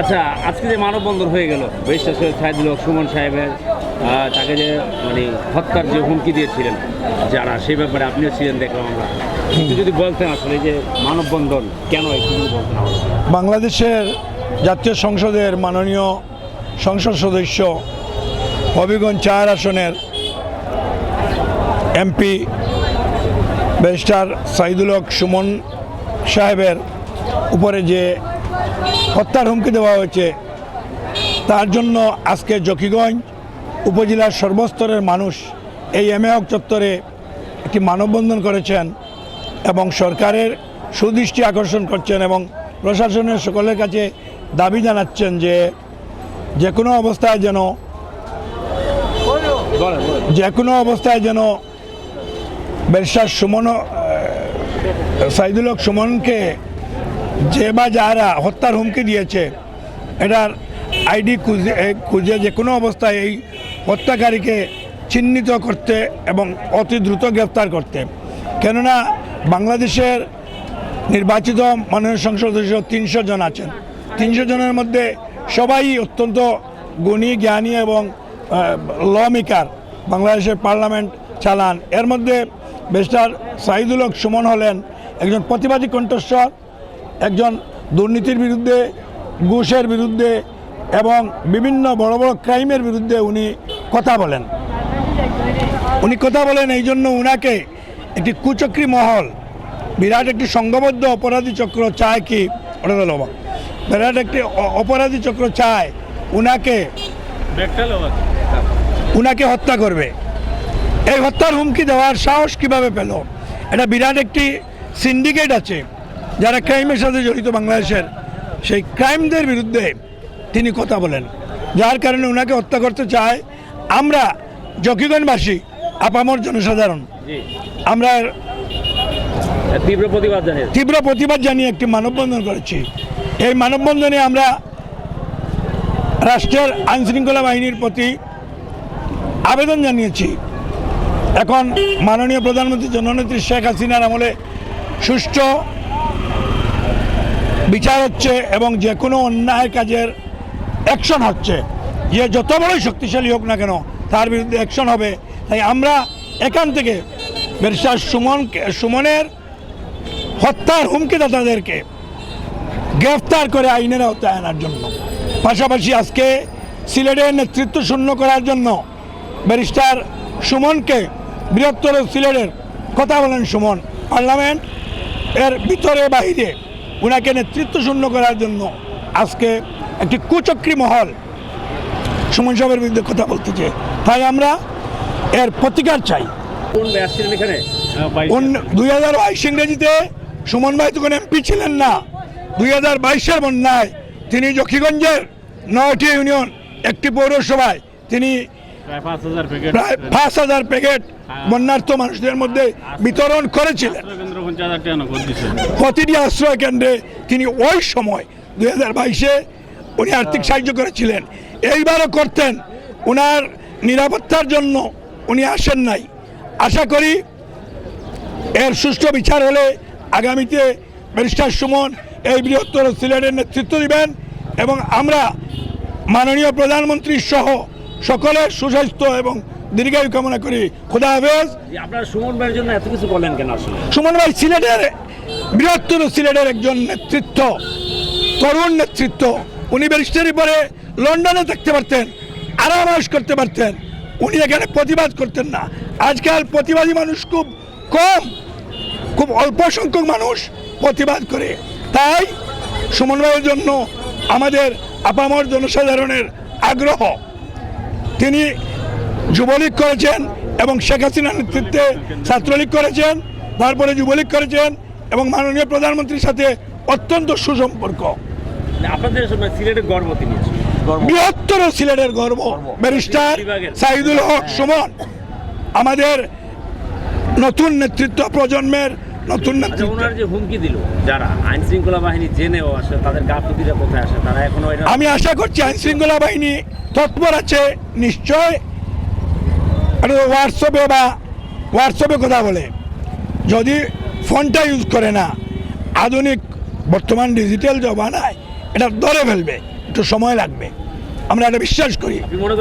আচ্ছা আজকে যে মানববন্ধন হয়ে গেল বেশটা সৈয়দ সাইদুল হক, সুমন সাহেবের তাকে যে মানে হত্যার যে হুমকি দিয়েছিলেন যারা, সেই ব্যাপারে আপনিও ছিলেন দেখলাম আমরা। কিন্তু যদি বলতেন আসলে যে মানববন্ধন, কেন একটু বলতেন বাংলাদেশের জাতীয় সংসদের মাননীয় সংসদ সদস্য হবিগঞ্জ চার আসনের এমপি ব্যারিস্টার সাইদুল হক সুমন সাহেবের উপরে যে হত্যার হুমকি দেওয়া হয়েছে। তার জন্য আজকে জকিগঞ্জ উপজেলার সর্বস্তরের মানুষ এই এমএহক চত্বরে একটি মানববন্ধন করেছেন এবং সরকারের সুদৃষ্টি আকর্ষণ করছেন এবং প্রশাসনের সকলের কাছে দাবি জানাচ্ছেন যে যে কোনো অবস্থায় যেন যে কোনো অবস্থায় যেন ব্যারিস্টার সুমন সাইদুলক সুমনকে যে বা যারা হত্যার হুমকি দিয়েছে। এটার আইডি খুঁজে খুঁজে যে কোনো অবস্থায় এই হত্যাকারীকে চিহ্নিত করতে এবং অতি দ্রুত গ্রেফতার করতে। কেননা বাংলাদেশের নির্বাচিত মাননীয় সংসদ সদস্য তিনশো জন আছেন। তিনশো জনের মধ্যে সবাই অত্যন্ত গুণী, জ্ঞানী এবং ল মেকার বাংলাদেশের পার্লামেন্ট চালান। এর মধ্যে বেস্টার সাইদুল হক সুমন হলেন একজন প্রতিবাদী কণ্ঠস্বর। একজন দুর্নীতির বিরুদ্ধে, ঘুষের বিরুদ্ধে এবং বিভিন্ন বড় বড় ক্রাইমের বিরুদ্ধে উনি কথা বলেন। উনি কথা বলেন এই জন্য উনাকে একটি কুচক্রী মহল, বিরাট একটি সংঘবদ্ধ অপরাধী চক্র চায় কি? বিরাট একটি অপরাধী চক্র চায় উনাকে উনাকে হত্যা করবে। এই হত্যার হুমকি দেওয়ার সাহস কীভাবে পেল? এটা বিরাট একটি সিন্ডিকেট আছে। যারা ক্রাইমের সাথে জড়িত বাংলাদেশের সেই ক্রাইমদের বিরুদ্ধে তিনি কথা বলেন। যার কারণে ওনাকে হত্যা করতে চায় আমরা জকিগঞ্জবাসী আপামর জনসাধারণ। আমরা তীব্র প্রতিবাদ জানিয়ে তীব্র প্রতিবাদ জানিয়ে একটি মানববন্ধন করেছি। এই মানববন্ধনে আমরা রাষ্ট্রের আইনশৃঙ্খলা বাহিনীর প্রতি আবেদন জানিয়েছি। এখন মাননীয় প্রধানমন্ত্রী জননেত্রী শেখ হাসিনার আমলে সুষ্ঠু বিচার হচ্ছে এবং যে কোনো অন্যায় কাজের অ্যাকশন হচ্ছে। যে যত বড়ই শক্তিশালী হোক না কেন, তার বিরুদ্ধে অ্যাকশন হবে। তাই আমরা এখান থেকে ব্যারিস্টার সুমন সুমনের হত্যার হুমকিদাতাদেরকে গ্রেফতার করে আইনের আওতায় আনার জন্য। পাশাপাশি আজকে সিলেটের নেতৃত্ব শূন্য করার জন্য ব্যারিস্টার সুমনকে বৃহত্তর সিলেটের, কথা বলেন সুমন, পার্লামেন্ট এর ভিতরে বাহিরে ওনাকে নেতৃত্ব শূন্য করার জন্য আজকে একটি কুচক্রী মহল সুমন সাহেবের বিরুদ্ধে কথা বলতেছে। তাই আমরা এর প্রতিকার চাই। দুই হাজার বাইশ ইংরেজিতে সুমন ভাই তখন এমপি ছিলেন না। দুই হাজার বাইশের বন্যায় তিনি জকিগঞ্জের নয়টি ইউনিয়ন একটি পৌরসভায় তিনি প্রায় পাঁচ হাজার প্যাকেট বন্যার্থ মানুষদের মধ্যে বিতরণ করেছিলেন। প্রতিটি আশ্রয় কেন্দ্রে তিনি ওই সময় দুই হাজার বাইশে উনি আর্থিক সাহায্য করেছিলেন। এইবারও করতেন। ওনার নিরাপত্তার জন্য উনি আসেন নাই। আশা করি এর সুষ্ঠু বিচার হলে আগামীতে ব্যারিস্টার সুমন এই বৃহত্তর সিলেটের নেতৃত্ব দিবেন এবং আমরা মাননীয় প্রধানমন্ত্রী সহ সকলের সুস্বাস্থ্য এবং দীর্ঘায়ু কামনা করি। খোদা হাফেজ। আপনারা সুমন ভাইয়ের জন্য এত কিছু বলেন কেন আসলে? সুমন ভাই সিলেটের বৃহত্তর সিলেটের একজন নেতৃত্ব তরুণ নেতৃত্ব। উনি ব্যারিস্টারি পরে লন্ডনে থাকতে পারতেন আরামাস করতে পারতেন। উনি এখানে প্রতিবাদ করতেন না। আজকাল প্রতিবাদী মানুষ খুব কম খুব অল্প সংখ্যক মানুষ প্রতিবাদ করে। তাই সুমন ভাইয়ের জন্য আমাদের আপামর জনসাধারণের আগ্রহ। তিনি যুবলীগ করেছেন এবং শেখ হাসিনার নেতৃত্বে ছাত্রলীগ করেছেন তারপরে যুবলীগ করেছেন এবং মাননীয় প্রধানমন্ত্রীর সাথে অত্যন্ত সুসম্পর্ক। আপনাদের সিলেটের গর্ব তিনি বৃহত্তর সিলেটের গর্ব ব্যারিস্টার। সাইদুল হক সুমন। আমাদের নতুন নেতৃত্ব প্রজন্মের নতুন আচ্ছা ওনার যে হুমকি দিল যারা আইন শৃঙ্খলা বাহিনী জেনেও আসে তাদের গাফিলতিটা কোথায় আসে? তারা এখনও আমি আশা করছি আইন শৃঙ্খলা বাহিনী তৎপর আছে নিশ্চয় এটা হোয়াটসঅ্যাপে বা হোয়াটসঅ্যাপে কথা বলে। যদি ফোনটা ইউজ করে না আধুনিক বর্তমান ডিজিটাল জমানায় এটা ধরে ফেলবে একটু সময় লাগবে। আমরা এটা বিশ্বাস করি। মনে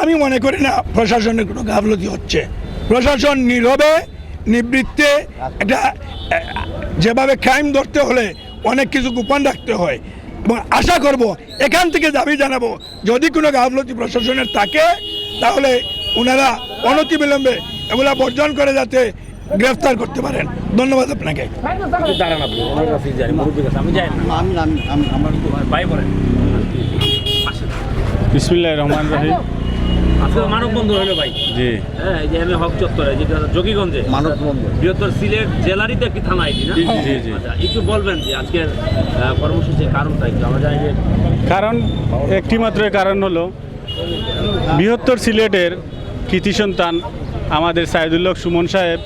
আমি মনে করি না প্রশাসনের কোনো গাফলতি হচ্ছে। প্রশাসন নীরবে নিবৃত্তে এটা যেভাবে ক্রাইম ধরতে হলে অনেক কিছু গোপন রাখতে হয়। এবং আশা করব এখান থেকে দাবি জানাব যদি কোনো গাফলতি প্রশাসনের থাকে তাহলে ওনারা অনতিবিলম্বে এগুলা বর্জন করে যাতে গ্রেফতার করতে পারেন। ধন্যবাদ আপনাকে। বিসমিল্লাহ রহমান রহিম। আজকে মানব বন্ধু হলো ভাই। জি। হ্যাঁ এই যে আমি হক চত্বরে যেটা যোগীগঞ্জে মানববন্ধন বৃহত্তর সিলেট জেলারই তো একটি থানা এটি না? জি, জি। আচ্ছা, একটু বলবেন যে আজকের আহ, কর্মসূচির কারণটা একটু আমরা জানি কারণ একটি মাত্র কারণ হলো বৃহত্তর সিলেটের কৃতি সন্তান আমাদের সাইদুল্লাহ সুমন সাহেব।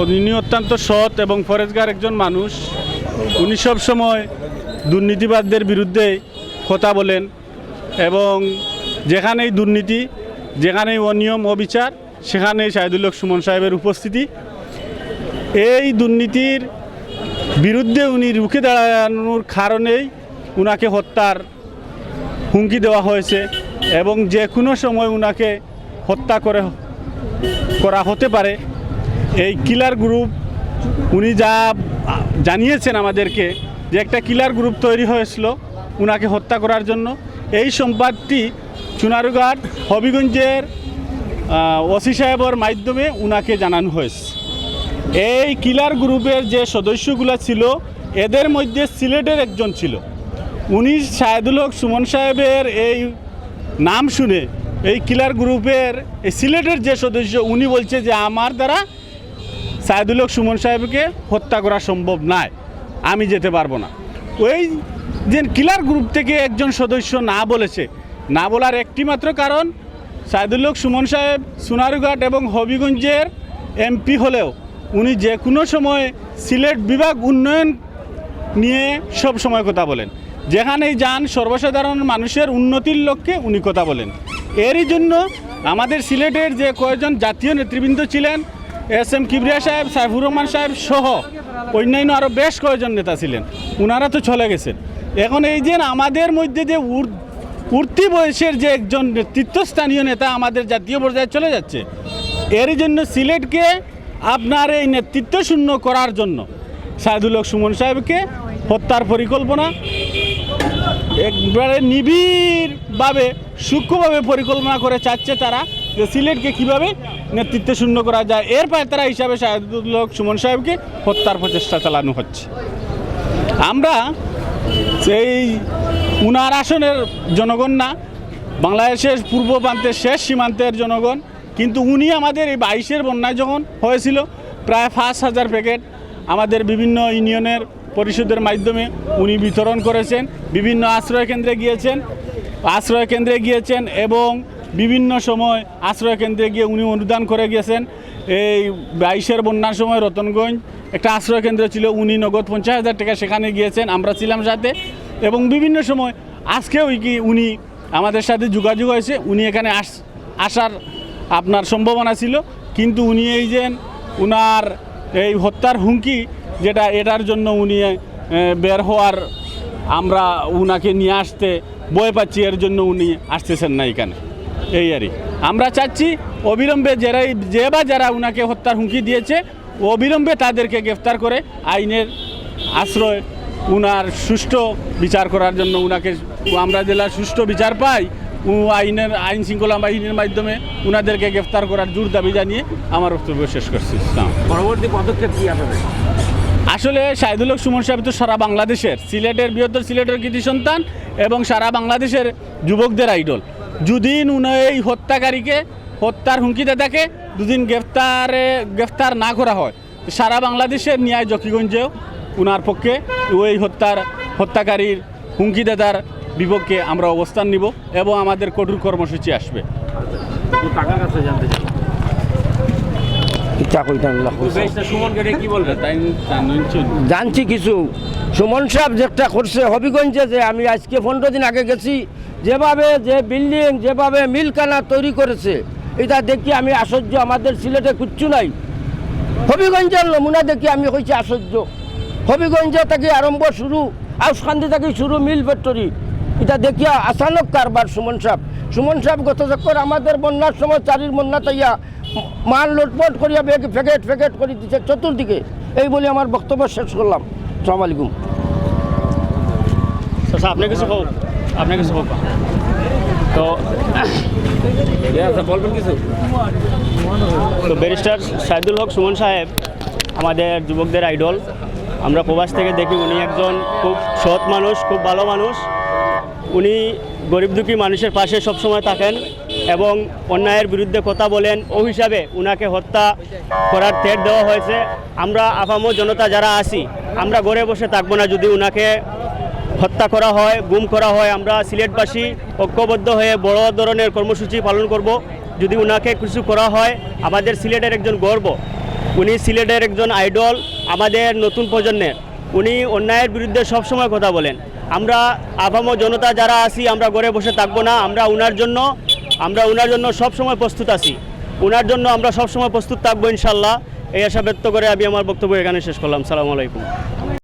উনি অত্যন্ত সৎ এবং ফরেজগার একজন মানুষ। উনি সব সময় দুর্নীতিবাদদের বিরুদ্ধে কথা বলেন এবং যেখানেই দুর্নীতি, যেখানেই অনিয়ম, অবিচার, সেখানেই সাইদুল্লাহ সুমন সাহেবের উপস্থিতি। এই দুর্নীতির বিরুদ্ধে উনি রুখে দাঁড়ানোর কারণেই উনাকে হত্যার হুমকি দেওয়া হয়েছে। এবং যে কোনো সময় উনাকে হত্যা করে, করা হতে পারে, এই কিলার গ্রুপ উনি যা জানিয়েছেন আমাদেরকে যে একটা কিলার গ্রুপ তৈরি হয়েছিল উনাকে হত্যা করার জন্য, এই সম্পাদটি চুনারুঘাট হবিগঞ্জের ওসি সাহেবের মাধ্যমে উনাকে জানানো হয়েছে। এই কিলার গ্রুপের যে সদস্যগুলো ছিল, এদের মধ্যে সিলেটের একজন ছিল। উনি শাহেদুল হক সুমন সাহেবের এই নাম শুনে এই কিলার গ্রুপের, এই সিলেটের যে সদস্য, উনি বলছে যে আমার দ্বারা সাইদুল সুমন সাহেবকে হত্যা করা সম্ভব নয়, আমি যেতে পারব না। ওই যে কিলার গ্রুপ থেকে একজন সদস্য না বলেছে, না বলার একটি মাত্র কারণ সাইদুল সুমন সাহেব সোনারুঘাট এবং হবিগঞ্জের এমপি হলেও উনি যে কোনো সময় সিলেট বিভাগ উন্নয়ন নিয়ে সব সময় কথা বলেন। যেখানেই যান, সর্বসাধারণ মানুষের উন্নতির লক্ষ্যে উনি কথা বলেন। এরই জন্য আমাদের সিলেটের যে কয়েকজন জাতীয় নেতৃবৃন্দ ছিলেন, এস এম কিবরিয়া সাহেব, সাইফুর রহমান সাহেব সহ অন্যান্য আরও বেশ কয়েকজন নেতা ছিলেন। ওনারা তো চলে গেছেন। এখন এই যে আমাদের মধ্যে যে উর- উঠতি বয়সের যে একজন নেতৃত্বস্থানীয় নেতা আমাদের জাতীয় পর্যায়ে চলে যাচ্ছে এর জন্য সিলেটকে আপনার এই নেতৃত্ব শূন্য করার জন্য সাইদুল সুমন সাহেবকে হত্যার পরিকল্পনা একবারে নিবিড়ভাবে, সূক্ষ্মভাবে পরিকল্পনা করে চাচ্ছে তারা যে সিলেটকে কীভাবে নেতৃত্ব শূন্য করা যায়। এর পায়তারা হিসাবে সাইদুল হক সুমন সাহেবকে হত্যার প্রচেষ্টা চালানো হচ্ছে। আমরা সেই উনার আসনের জনগণ না, বাংলাদেশের পূর্ব প্রান্তের শেষ সীমান্তের জনগণ, কিন্তু উনি আমাদের এই বাইশের বন্যায় যখন হয়েছিল, প্রায় পাঁচ হাজার প্যাকেট আমাদের বিভিন্ন ইউনিয়নের পরিষদের মাধ্যমে উনি বিতরণ করেছেন, বিভিন্ন আশ্রয় কেন্দ্রে গিয়েছেন, আশ্রয় কেন্দ্রে গিয়েছেন এবং বিভিন্ন সময় আশ্রয় কেন্দ্রে গিয়ে উনি অনুদান করে গিয়েছেন। এই বাইশের বন্যার সময় রতনগঞ্জ একটা আশ্রয় কেন্দ্র ছিল, উনি নগদ পঞ্চাশ হাজার টাকা সেখানে গিয়েছেন, আমরা ছিলাম সাথে এবং বিভিন্ন সময় আজকেও কি উনি আমাদের সাথে যোগাযোগ হয়েছে, উনি এখানে আস, আসার আপনার সম্ভাবনা ছিল। কিন্তু উনি এই যে উনার এই হত্যার হুমকি যেটা এটার জন্য উনি বের হওয়ার আমরা উনাকে নিয়ে আসতে ভয় পাচ্ছি, এর জন্য উনি আসতেছেন না এখানে। এই আরই আমরা চাচ্ছি অবিলম্বে যারাই যে বা যারা উনাকে হত্যার হুমকি দিয়েছে, অবিলম্বে তাদেরকে গ্রেফতার করে আইনের আশ্রয়, উনার সুষ্ঠু বিচার করার জন্য উনাকে আমরা জেলার সুষ্ঠু বিচার পাই আইনের আইন শৃঙ্খলা বাহিনীর মাধ্যমে উনাদেরকে গ্রেফতার করার জোর দাবি জানিয়ে আমার বক্তব্য শেষ করছি। পরবর্তী পদক্ষেপ কি আপনাদের? আসলে শাহিদুল হক সুমন সাহেব তো সারা বাংলাদেশের সিলেটের বৃহত্তর সিলেটের কৃতি সন্তান এবং সারা বাংলাদেশের যুবকদের আইডল। যদি উনি এই হত্যাকারীকে হত্যার হুমকিতে থাকে দুদিন গ্রেফতারে গ্রেফতার না করা হয়। সারা বাংলাদেশের ন্যায় জকিগঞ্জেও উনার পক্ষে ওই হত্যার হত্যাকারীর হুমকিদাতার বিপক্ষে আমরা অবস্থান নিব এবং আমাদের কঠোর কর্মসূচি আসবে। জানছি কিছু। সুমন সাহেব যেটা করছে হবিগঞ্জে যে আমি আজকে পনেরো দিন আগে গেছি যেভাবে যে বিল্ডিং যেভাবে মিলকানা তৈরি করেছে এটা দেখি আমি আশ্চর্য। আমাদের সিলেটে কিচ্ছু নাই। হবিগঞ্জের নমুনা দেখি আমি হয়েছি আশ্চর্য। হবিগঞ্জ থেকে আরম্ভ শুরু আউসকান্দি থেকে শুরু মিল ফ্যাক্টরি। এটা দেখিয়া আচানক কারবার, সুমন সাহেব। সুমন সাহেব গত চক্কর আমাদের বন্যার সময় চারির বন্যা তাইয়া মাল লুটপট করিয়া বেগ ফেকেট ফেকেট করে দিচ্ছে চতুর্দিকে, এই বলে আমার বক্তব্য শেষ করলাম। সালাম আলাইকুম। আচ্ছা আপনি কিছু হোক আপনি কিছু হোক তো তো ব্যারিস্টার সাইদুল হক, সুমন সাহেব, আমাদের যুবকদের আইডল। আমরা প্রবাস থেকে দেখি উনি একজন খুব সৎ মানুষ, খুব ভালো মানুষ। উনি গরিব দুঃখী মানুষের পাশে সবসময় থাকেন এবং অন্যায়ের বিরুদ্ধে কথা বলেন। ও হিসাবে উনাকে হত্যা করার তের দেওয়া হয়েছে। আমরা আপামো জনতা যারা আছি, আমরা ঘরে বসে থাকব না। যদি উনাকে হত্যা করা হয়, গুম করা হয়, আমরা সিলেটবাসী ঐক্যবদ্ধ হয়ে বড় ধরনের কর্মসূচি পালন করব। যদি উনাকে কিছু করা হয়, আমাদের সিলেটের একজন গর্ব। উনি সিলেটের একজন আইডল আমাদের নতুন প্রজন্মের। উনি অন্যায়ের বিরুদ্ধে সবসময় কথা বলেন। আমরা আপামো জনতা যারা আছি, আমরা ঘরে বসে থাকব না। আমরা ওনার জন্য, আমরা ওনার জন্য সবসময় প্রস্তুত আছি। ওনার জন্য আমরা সবসময় প্রস্তুত থাকব ইনশাল্লাহ। এই আশা ব্যক্ত করে আমি আমার বক্তব্য এখানে শেষ করলাম। সালামু আলাইকুম।